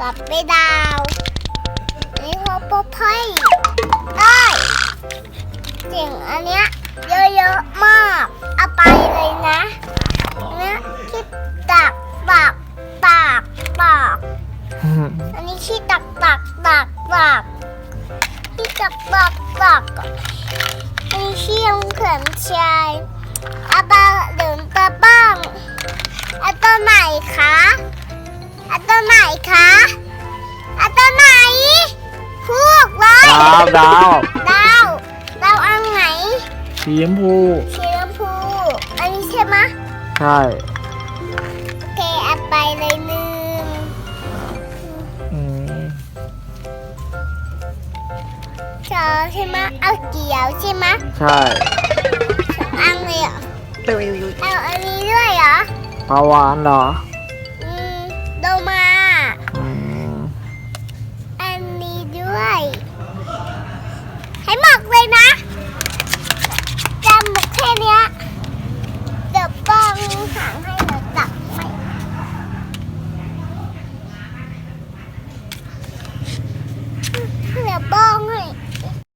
กับไปดาวนี่พอปอไพ่ได้เจ๋งอันเนี้ยเยอะๆมากเอาไปเลยนะเนี่ยคิดตักตักตักตักอันนี้ที่ตักตักตักตักที่ตักตักตักอันนี้ที่ยังเขินชายอาบาเดินตาบ้างอาตัวไหนคะอาตัวไหนคะ ดาวดาวดาวดาวอันไหนสีชมพูสีชมพูอันนี้ใช่ไหมะใช่โอเคเอาไปเลยหนึ่งอืมสองใช่ไหมะเอาเกี่ยวใช่ไหมะใช่สองอันเลยเหรอเอาอันนี้ด้วยเหรอปลาวานเหรออื ให้หมกเลยนะ